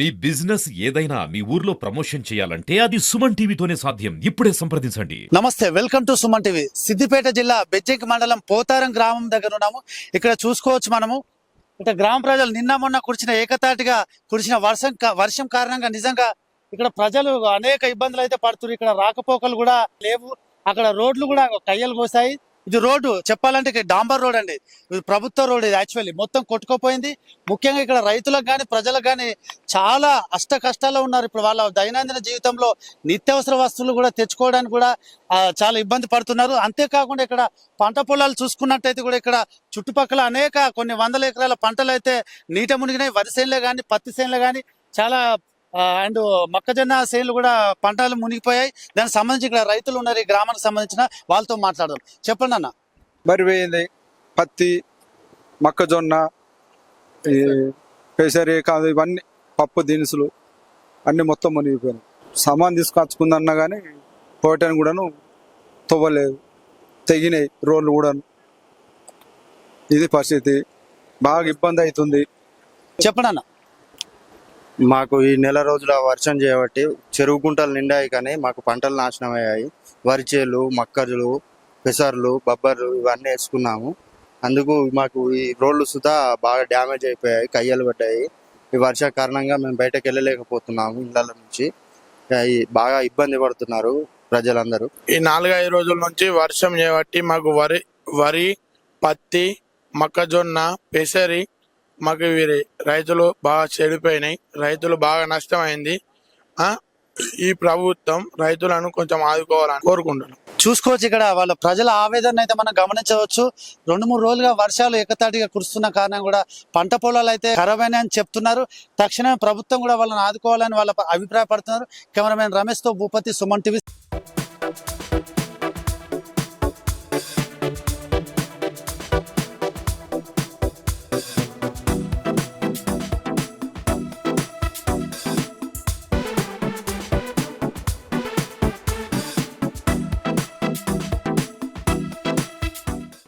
మీ business ఏదైనా మీ ఊర్లో promotion చేయాలంటే అది సుమన్ టీవీతోనే సాధ్యం. ఇప్పుడే సంప్రదించండి. నమస్తే welcome to Suman TV. Siddipet జిల్లా బెజ్జంకి మండలం పోతారం గ్రామం దగ్గర ఉన్నాము. ఇక్కడ చూసుకోవచ్చు మనము. ఇక్కడ గ్రామ ప్రజలు నిన్న మొన్న కురిసిన ఏకతాటిగా కురిసిన వర్షం వర్షం కారణంగా నిజంగా ఇక్కడ ప్రజలు అనేక ఇబ్బందులు అయితే పడుతున్నారు. ఇక్కడ రాకపోకలు కూడా లేవు. అక్కడ రోడ్లు కూడా కయ్యలు పోసాయి ఇది రోడ్డు. చెప్పాలంటే ఇక్కడ డాంబర్ రోడ్ అండి. ఇది ప్రభుత్వ రోడ్ ఇది యాక్చువల్లీ. మొత్తం కొట్టుకుపోయింది. ముఖ్యంగా ఇక్కడ రైతులకు కానీ ప్రజలకు కానీ చాలా అష్ట కష్టాల్లో ఉన్నారు. ఇప్పుడు వాళ్ళ దైనందిన జీవితంలో నిత్యావసర వస్తువులు కూడా తెచ్చుకోవడానికి కూడా చాలా ఇబ్బంది పడుతున్నారు. అంతేకాకుండా ఇక్కడ పంట పొలాలు చూసుకున్నట్టయితే కూడా ఇక్కడ చుట్టుపక్కల అనేక కొన్ని వందల ఎకరాల పంటలు అయితే నీట మునిగినాయి. వరి చేనులే కానీ పత్తి చేనులే కానీ చాలా అండ్ మొక్కజొన్న చేనులు కూడా పంటలు మునిగిపోయాయి. దానికి సంబంధించి ఇక్కడ రైతులు ఉన్నారు ఈ గ్రామానికి సంబంధించిన వాళ్ళతో మాట్లాడదాం. చెప్పండి అన్న. వరి వేయింది పత్తి మొక్కజొన్న ఈ పెసరి కాదు ఇవన్నీ పప్పు దినుసులు అన్ని మొత్తం మునిగిపోయినాయి. సామాన్ తీసుకొచ్చుకుందన్నా కానీ పోయటానికి కూడాను తవ్వలేదు. తెగినాయి రోడ్లు కూడాను. ఇది పరిస్థితి. బాగా ఇబ్బంది అవుతుంది. చెప్పండి అన్న. మాకు ఈ నెల రోజుల వర్షం చేయబట్టి చెరువు గుంటలు నిండాయి కానీ మాకు పంటలు నాశనం అయ్యాయి వరి చేలు మక్కజులు పెసర్లు బొబ్బర్లు ఇవన్నీ వేసుకున్నాము. అందుకు మాకు ఈ రోడ్లు సుధా బాగా డ్యామేజ్ అయిపోయాయి కయ్యలు పడ్డాయి. ఈ వర్ష కారణంగా మేము బయటకు వెళ్ళలేకపోతున్నాము ఇళ్ళ నుంచి. బాగా ఇబ్బంది పడుతున్నారు ప్రజలందరూ. ఈ నాలుగైదు రోజుల నుంచి వర్షం చేయబట్టి మాకు వరి వరి పత్తి మొక్కజొన్న పెసరి మాకు రైతులు బాగా చెడిపోయినాయి. రైతులు బాగా నష్టమైంది. ఆ ఈ ప్రభుత్వం రైతులను కొంచెం ఆదుకోవాలని కోరుకుంటున్నాం. చూసుకోవచ్చు ఇక్కడ వాళ్ళ ప్రజల ఆవేదన అయితే మనం గమనించవచ్చు. రెండు మూడు రోజులుగా వర్షాలు ఎక్కతాటిగా కురుస్తున్న కారణం కూడా పంట పొలాలు అయితే ఖరాబ్ అని చెప్తున్నారు. తక్షణమే ప్రభుత్వం కూడా వాళ్ళని ఆదుకోవాలని వాళ్ళ అభిప్రాయపడుతున్నారు. కెమెరామెన్ రమేష్తో భూపతి సుమన్ టీవీ